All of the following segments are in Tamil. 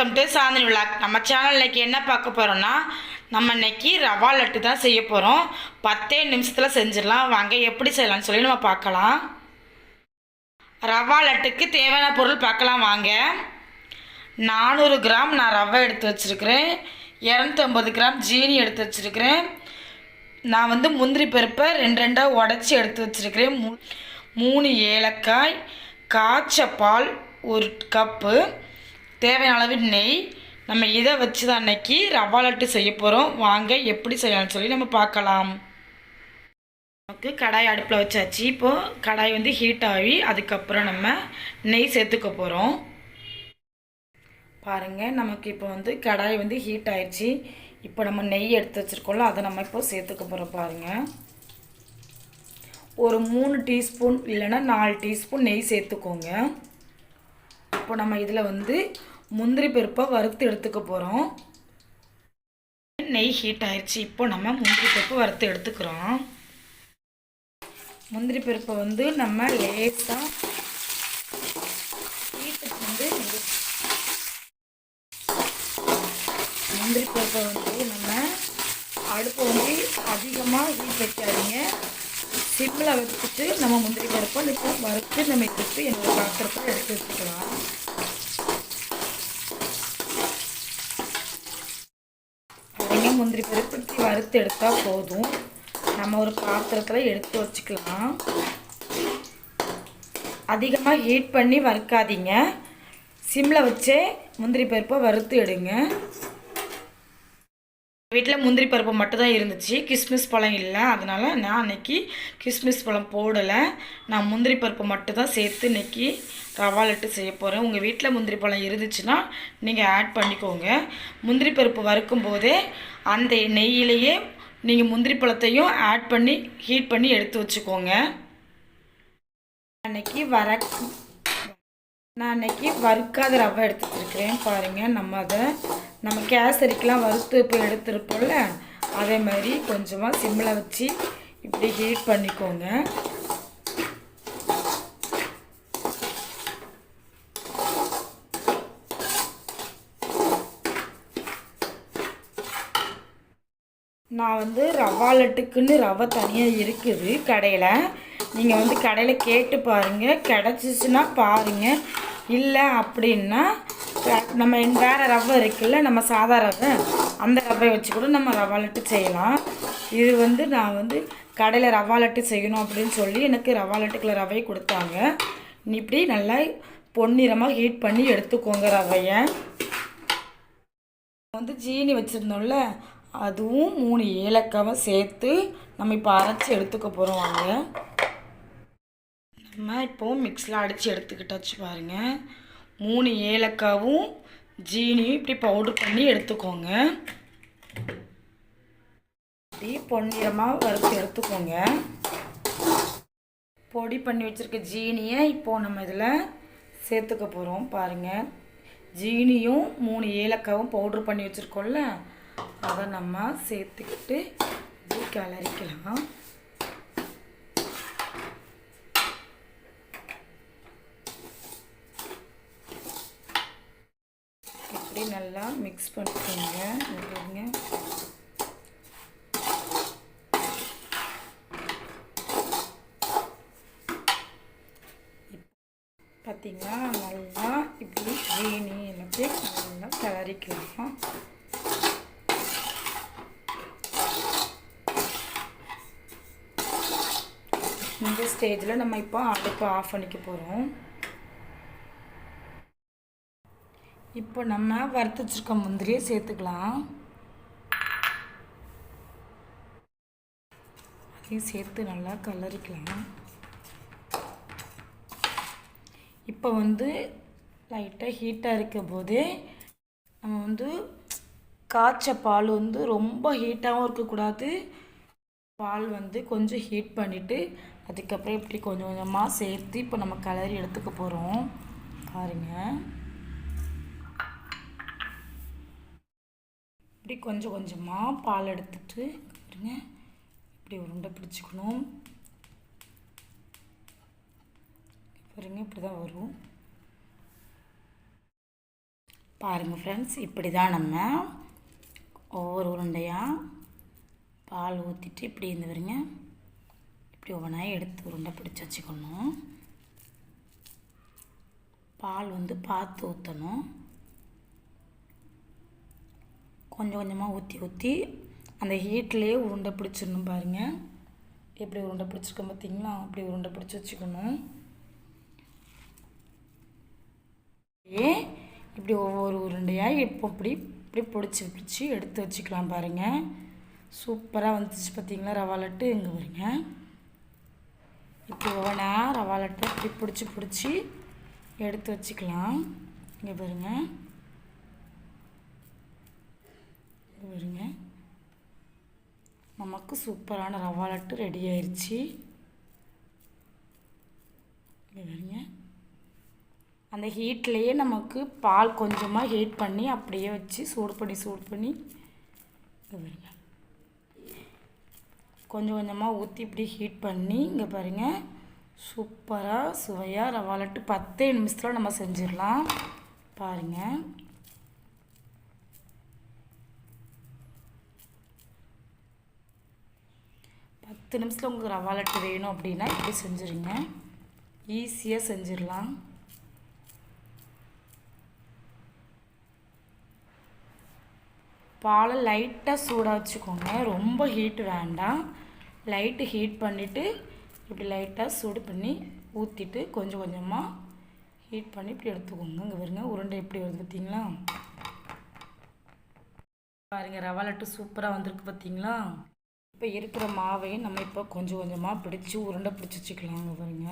வெல்கம் டு சாந்தினி விழாக் நம்ம சேனல் இன்றைக்கி என்ன பார்க்க போகிறோம்னா நம்ம இன்னைக்கு ரவா லட்டு தான் செய்ய போகிறோம் பத்தே நிமிஷத்தில் செஞ்சிடலாம். வாங்க எப்படி செய்யலாம்னு சொல்லி நம்ம பார்க்கலாம். ரவா லட்டுக்கு தேவையான பொருள் பார்க்கலாம் வாங்க. நானூறு கிராம் நான் ரவை எடுத்து வச்சுருக்கிறேன். இரநூத்தம்பது கிராம் ஜீனி எடுத்து வச்சுருக்கிறேன். நான் வந்து முந்திரி பருப்பை ரெண்டு ரெண்டாக உடச்சி எடுத்து வச்சுருக்கிறேன். மூ மூணு ஏலக்காய் காய்ச்ச பால் ஒரு கப்பு. தேவையான அளவு நெய். நம்ம இதை வச்சு தான் அன்னைக்கு ரவா லட்டு செய்ய போகிறோம் வாங்க எப்படி செய்யலாம்னு சொல்லி நம்ம பார்க்கலாம். நமக்கு கடாய் அடுப்பில் வச்சாச்சு. இப்போது கடாய் வந்து ஹீட் ஆகி அதுக்கப்புறம் நம்ம நெய் சேர்த்துக்க போகிறோம் பாருங்கள் நமக்கு இப்போ வந்து கடாய் வந்து ஹீட் ஆயிடுச்சு இப்போ நம்ம நெய் எடுத்து வச்சுருக்கோம்ல அதை நம்ம இப்போ சேர்த்துக்க போகிறோம் பாருங்கள் ஒரு மூணு டீஸ்பூன் இல்லைன்னா நாலு டீஸ்பூன் நெய் சேர்த்துக்கோங்க. இப்போ நம்ம இதில் வந்து முந்திரி பருப்பை வறுத்து எடுத்துக்க போகிறோம் நெய் ஹீட் ஆயிடுச்சு இப்போ நம்ம முந்திரி பருப்பு வறுத்து எடுத்துக்கிறோம். முந்திரி பருப்பை வந்து நம்ம லேசாக ஹீட்டுக்கு வந்து முந்திரி பருப்பை வந்து நம்ம அடுப்பை வந்து அதிகமாக ஹீட் வைக்காதீங்க. சிம்மில் வச்சுட்டு நம்ம முந்திரி பருப்பை இப்போ வறுத்து நம்ம எடுத்து என்னோடய பாத்திரத்தில் எடுத்து வச்சுக்கலாம். இப்படி முந்திரி வறுத்து எடுத்தால் போதும். நம்ம ஒரு பாத்திரத்தில் எடுத்து வச்சுக்கலாம். அதிகமாக ஹீட் பண்ணி வறுக்காதீங்க. சிம்மில் வச்சே முந்திரி பருப்பை வறுத்து எடுங்க. வீட்டில் முந்திரி பருப்பு மட்டும்தான் இருந்துச்சு. கிஸ்மிஸ் பழம் இல்லை. அதனால் நான் அன்னைக்கு கிஸ்மிஸ் பழம் போடலை. நான் முந்திரி பருப்பு மட்டும்தான் சேர்த்து இன்னைக்கு ரவா லட்டு செய்ய போகிறேன் உங்கள் வீட்டில் முந்திரி பழம் இருந்துச்சுன்னா நீங்கள் ஆட் பண்ணிக்கோங்க. முந்திரி பருப்பு வறுக்கும் போதே அந்த நெய்யிலேயே நீங்கள் முந்திரி பழத்தையும் ஆட் பண்ணி ஹீட் பண்ணி எடுத்து வச்சுக்கோங்க. அன்னைக்கு வர நான் அன்னைக்கு வறுக்காத ரவை எடுத்துகிட்ருக்கிறேன் பாருங்கள் நம்ம அதை நம்ம கேசரிக்கெலாம் வறுத்து இப்போ எடுத்துருப்போம்ல அதே மாதிரி கொஞ்சமாக சிம்மில் வச்சு இப்படி ஹீட் பண்ணிக்கோங்க. நான் வந்து ரவா லட்டுக்குன்னு ரவை தனியாக இருக்குது கடையில். நீங்கள் வந்து கடையில் கேட்டு பாருங்கள் கிடச்சிச்சின்னா பாருங்கள் இல்லை அப்படின்னா நம்ம வேறு ரவை இருக்குல்ல நம்ம சாதா ரவை அந்த ரவையை வச்சு கூட நம்ம ரவா லட்டு செய்யலாம். இது வந்து நான் வந்து கடையில் ரவா லட்டு செய்யணும் அப்படின்னு சொல்லி எனக்கு ரவா லட்டுக்குள்ள ரவையை கொடுத்தாங்க. நீ இப்படி நல்லா பொன்னிறமாக ஹீட் பண்ணி எடுத்துக்கோங்க ரவையை. வந்து ஜீனி வச்சுருந்தோம்ல அதுவும் மூணு ஏலக்காவை சேர்த்து நம்ம இப்போ அரைச்சி எடுத்துக்க போகிறோம் வாங்க. நம்ம இப்போது மிக்ஸில் அடித்து எடுத்துக்கிட்டாச்சு பாருங்க. மூணு ஏலக்காவும் ஜீனியும் இப்படி பவுடர் பண்ணி எடுத்துக்கோங்க. இப்படி பொன்னிறமாக வறுத்து எடுத்துக்கோங்க. பொடி பண்ணி வச்சுருக்க ஜீனியை இப்போது நம்ம இதில் சேர்த்துக்க போகிறோம் பாருங்கள் ஜீனியும் மூணு ஏலக்காவும் பவுட்ரு பண்ணி வச்சுருக்கோம்ல அதை நம்ம சேர்த்துக்கிட்டு இப்படி கிளறிக்கலாம் இப்படி நல்லா மிக்ஸ் பண்ணிக்கோங்க. இங்க பாருங்க. பார்த்தீங்களா நல்லா இப்படி வேணி எல்லாத்தையும் நல்லா கிளறிக்கலாம் இந்த ஸ்டேஜில் நம்ம இப்போ அடுப்பு ஆஃப் பண்ணிக்க போகிறோம் இப்போ நம்ம வறுத்து வச்சிருக்க முந்திரியை சேர்த்துக்கலாம். அதையும் சேர்த்து நல்லா கலரிக்கலாம். இப்போ வந்து லைட்டாக ஹீட்டாக இருக்க போதே நம்ம வந்து காய்ச்ச பால் வந்து ரொம்ப ஹீட்டாகவும் இருக்கக்கூடாது. பால் வந்து கொஞ்சம் ஹீட் பண்ணிவிட்டு அதுக்கப்புறம் இப்படி கொஞ்சம் கொஞ்சமாக சேர்த்து இப்போ நம்ம கலரி எடுத்துக்க போகிறோம் பாருங்கள் இப்படி கொஞ்சம் கொஞ்சமாக பால் எடுத்துட்டு பாருங்க. இப்படி உருண்டை பிடிச்சிக்கணும். பாருங்க இப்படி தான் வரும். பாருங்கள் ஃப்ரெண்ட்ஸ் இப்படி தான் நம்ம ஒவ்வொரு உருண்டையாக பால் ஊற்றிட்டு இப்படி இருந்து வருங்க இப்படி ஒவ்வொன்றா எடுத்து உருண்டை பிடிச்சி வச்சுக்கணும். பால் வந்து பார்த்து ஊற்றணும் கொஞ்சம் கொஞ்சமாக ஊற்றி ஊற்றி அந்த ஹீட்லேயே உருண்டை பிடிச்சிடணும் பாருங்கள் எப்படி உருண்டை பிடிச்சிருக்கோம் பார்த்தீங்களா? அப்படி உருண்டை பிடிச்சி வச்சுக்கணும். அப்படியே இப்படி ஒவ்வொரு உருண்டையாக இப்போ இப்படி இப்படி பிடிச்சி பிடிச்சி எடுத்து வச்சுக்கலாம் பாருங்கள் சூப்பராக வந்துச்சு பார்த்தீங்களா? ரவா லட்டு இங்கே வருங்க இப்படி ஒவ்வொன்றா ரவா லட்டு இப்படி பிடிச்சி பிடிச்சி எடுத்து வச்சுக்கலாம். இங்கே பாருங்கள் இங்கே பாருங்க நமக்கு சூப்பரான ரவா லட்டு ரெடி ஆயிடுச்சு பாருங்க. அந்த ஹீட்லேயே நமக்கு பால் கொஞ்சமாக ஹீட் பண்ணி அப்படியே வச்சு சூடு பண்ணி சூடு பண்ணி இங்கே பாருங்க. கொஞ்சம் கொஞ்சமாக ஊற்றி இப்படி ஹீட் பண்ணி இங்கே பாருங்கள் சூப்பராக சுவையாக ரவா லட்டு பத்தே நிமிஷத்தில் நம்ம செஞ்சிடலாம். பாருங்கள் பத்து நிமிஷத்தில் உங்களுக்கு ரவா லட்டு வேணும் அப்படின்னா இப்படி செஞ்சுருங்க. ஈஸியாக செஞ்சிடலாம். பாலை லைட்டாக சூடாக வச்சுக்கோங்க. ரொம்ப ஹீட் வேண்டாம். லைட்டு ஹீட் பண்ணிவிட்டு இப்படி லைட்டாக சூடு பண்ணி ஊற்றிட்டு கொஞ்சம் கொஞ்சமாக ஹீட் பண்ணி இப்படி எடுத்துக்கோங்க. இங்கே பாருங்க உருண்டை எப்படி வருது பார்த்தீங்களா பாருங்க ரவா லட்டு சூப்பராக வந்திருக்கு பார்த்தீங்களா இப்போ இருக்கிற மாவையும் நம்ம இப்போ கொஞ்சம் கொஞ்சமாக பிடிச்சி உருண்டை பிடிச்சி வச்சுக்கலாங்க பாருங்க.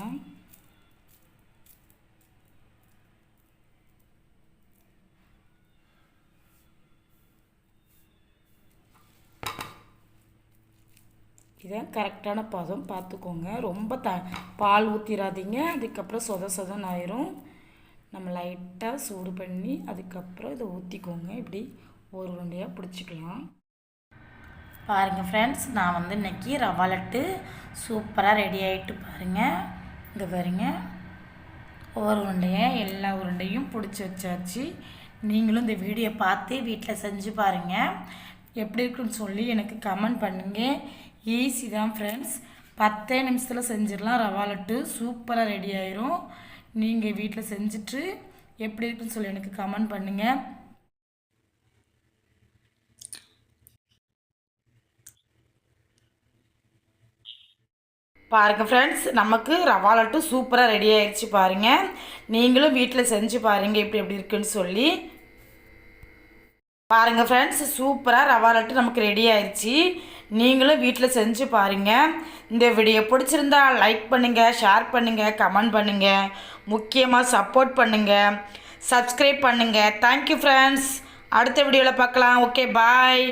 இதான் கரெக்டான பதம் பார்த்துக்கோங்க ரொம்ப த பால் ஊற்றிடாதீங்க அதுக்கப்புறம் சொத சொதன் ஆயிரும். நம்ம லைட்டாக சூடு பண்ணி அதுக்கப்புறம் இதை ஊற்றிக்கோங்க இப்படி ஒரு உருண்டையாக பிடிச்சிக்கலாம். பாருங்கள் ஃப்ரெண்ட்ஸ் நான் வந்து இன்றைக்கி ரவா லட்டு சூப்பராக ரெடி ஆகிட்டு பாருங்கள் இங்கே பாருங்க. ஒவ்வொரு உருண்டையை எல்லா உருண்டையும் பிடிச்சி வச்சாச்சு. நீங்களும் இந்த வீடியோ பார்த்து வீட்டில் செஞ்சு பாருங்கள் எப்படி இருக்குன்னு சொல்லி எனக்கு கமெண்ட் பண்ணுங்கள் ஈஸி தான் ஃப்ரெண்ட்ஸ் பத்தே நிமிஷத்தில் செஞ்சிடலாம். ரவா லட்டு சூப்பராக ரெடி ஆயிரும். நீங்கள் வீட்டில் செஞ்சுட்டு எப்படி இருக்குன்னு சொல்லி எனக்கு கமெண்ட் பண்ணுங்கள் பாருங்க ஃப்ரெண்ட்ஸ் நமக்கு ரவா லட்டு சூப்பராக ரெடி ஆயிடுச்சு பாருங்கள் நீங்களும் வீட்டில் செஞ்சு பாருங்கள் இப்படி எப்படி இருக்குன்னு சொல்லி. பாருங்கள் ஃப்ரெண்ட்ஸ் சூப்பராக ரவா லட்டு நமக்கு ரெடி ஆயிடுச்சு நீங்களும் வீட்டில் செஞ்சு பாருங்கள் இந்த வீடியோ பிடிச்சிருந்தா லைக் பண்ணுங்கள் ஷேர் பண்ணுங்கள் கமெண்ட் பண்ணுங்கள் முக்கியமாக சப்போர்ட் பண்ணுங்கள் சப்ஸ்கிரைப் பண்ணுங்கள் தேங்க்யூ ஃப்ரெண்ட்ஸ் அடுத்த வீடியோவில் பார்க்கலாம். ஓகே பாய்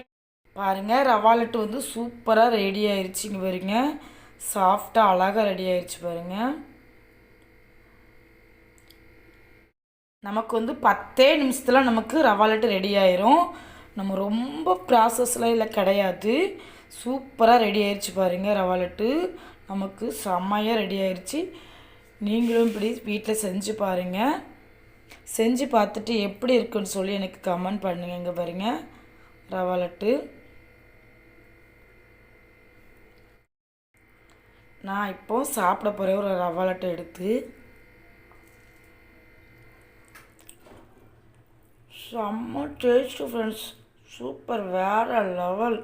பாருங்கள் ரவா லட்டு வந்து சூப்பராக ரெடி ஆயிடுச்சு இங்கே சாஃப்டாக அழகாக ரெடி ஆயிடுச்சு பாருங்கள் நமக்கு வந்து பத்தே நிமிஷத்தில் நமக்கு ரவா லட்டு ரெடி ஆயிரும். நம்ம ரொம்ப ப்ராசஸ்லாம் இல்லை கிடையாது. சூப்பராக ரெடி ஆயிடுச்சு பாருங்கள் ரவா லட்டு. நமக்கு செம்மையாக ரெடி ஆயிடுச்சு நீங்களும் இப்படி வீட்டில் செஞ்சு பாருங்கள் செஞ்சு பார்த்துட்டு எப்படி இருக்குன்னு சொல்லி எனக்கு கமெண்ட் பண்ணுங்க இங்கே பாருங்கள் ரவா லட்டு. நான் இப்போ சாப்பிட போகிற ஒரு ரவா லட்டு எடுத்து. செம்ம டேஸ்ட்டு ஃப்ரெண்ட்ஸ் சூப்பர் வேறு லெவல்.